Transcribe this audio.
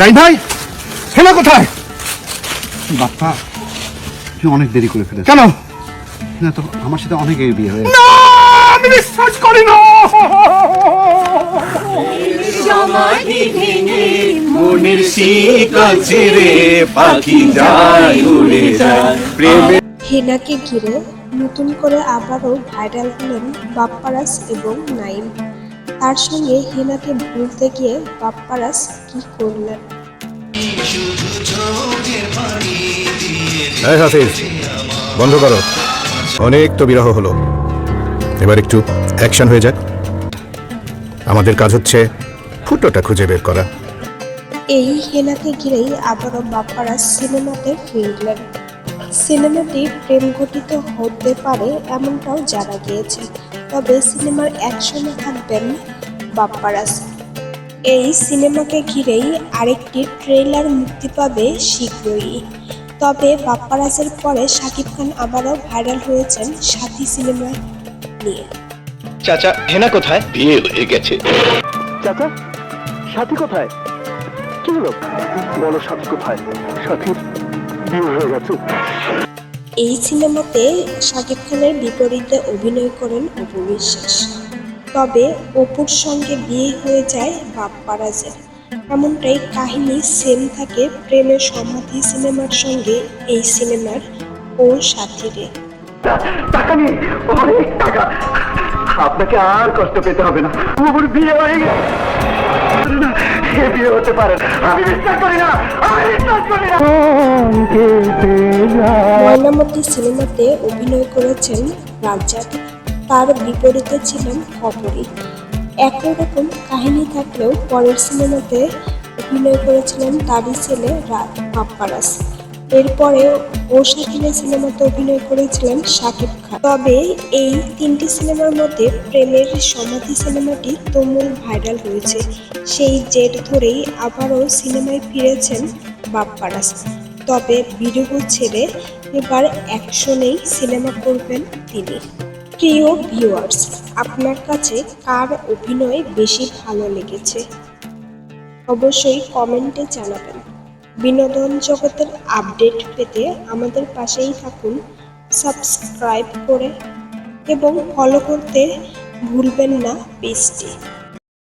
যাই ভাই হেনা কোথায়? বাপ্পা তুই অনেক দেরি করে ফেলে কেন? না তো আমার সাথে অনেক আগে বিয়ে হয়ে না আমি বিশ্বাস করি না। সমাধি ভেঙে মনের শিকল ছেড়ে পাখি যায় উড়ে যায়। প্রেমে হেনাকে ঘিরে নতুন করে আবারও ভাইরাল হলেন বাপ্পারাস এবং নাইম। তার সঙ্গে হেনাকে ভুলতে গিয়ে বাপ্পারাস কি করলেন? হ্যাঁ হাফিজ বন্ধ করো। অনেক তো বিরহ হলো। এবার একটু অ্যাকশন হয়ে যাক। আমাদের কাজ হচ্ছে ফুটোটা খুঁজে বের করা। এই হেনাকে ঘিরেই আবারও বাপ্পারাস সিনেমাতে ফিরলেন। সিনেমাটি প্রেম ঘটিত হতে পারে এমনটাও জানা গিয়েছে। তবে সিনেমার অ্যাকশনে থাকবেন বাপ্পারাস এই সিনেমাকে ঘিরেই আরেকটি ট্রেলার মুক্তি পাবে শীঘ্রই। তবে বাপ্পারাজের পরে শাকিব খান আবারও ভাইরাল হয়েছেন সাথী সিনেমা নিয়ে। চাচা হেনা কোথায়? বিয়ে হয়ে গেছে। চাচা সাথী কোথায়? কি হলো? বলো সাথী কোথায়? সাথীর হয়ে গেছে। এই সিনেমাতে শাকিব খানের বিপরীতে অভিনয় করেন অপু বিশ্বাস। তবে অপুর সঙ্গে বিয়ে হয়ে যায় বাপ্পারাজের এমনটাই কাহিনী সেম থাকে প্রেমের সমাধি সিনেমার সঙ্গে এই সিনেমার ও সাথীরে। টাকা নিয়ে অনেক টাকা। আপনাকে আর কষ্ট পেতে হবে না। বিয়ে হয়ে গেছে। ময়নামতি সিনেমাতে অভিনয় করেছেন রাজ্জাক। তার বিপরীতে ছিলেন অপরী। একই রকম কাহিনী থাকলেও পরের সিনেমাতে অভিনয় করেছিলেন তারই ছেলে রাজ পাপ্পারাস। এরপরে ও সিনেমাতে অভিনয় করেছিলেন শাকিব খান। তবে এই তিনটি সিনেমার মধ্যে প্রেমের সমাধি সিনেমাটি তুমুল ভাইরাল হয়েছে। সেই জেট ধরেই আবারও সিনেমায় ফিরেছেন বাপ্পারাস তবে বিরহ ছেড়ে এবার অ্যাকশনেই সিনেমা করবেন তিনি। প্রিয় ভিউয়ার্স আপনার কাছে কার অভিনয় বেশি ভালো লেগেছে? অবশ্যই কমেন্টে জানাবেন। বিনোদন জগতের আপডেট পেতে আমাদের পাশেই থাকুন, সাবস্ক্রাইব করে এবং ফলো করতে ভুলবেন না পেজটি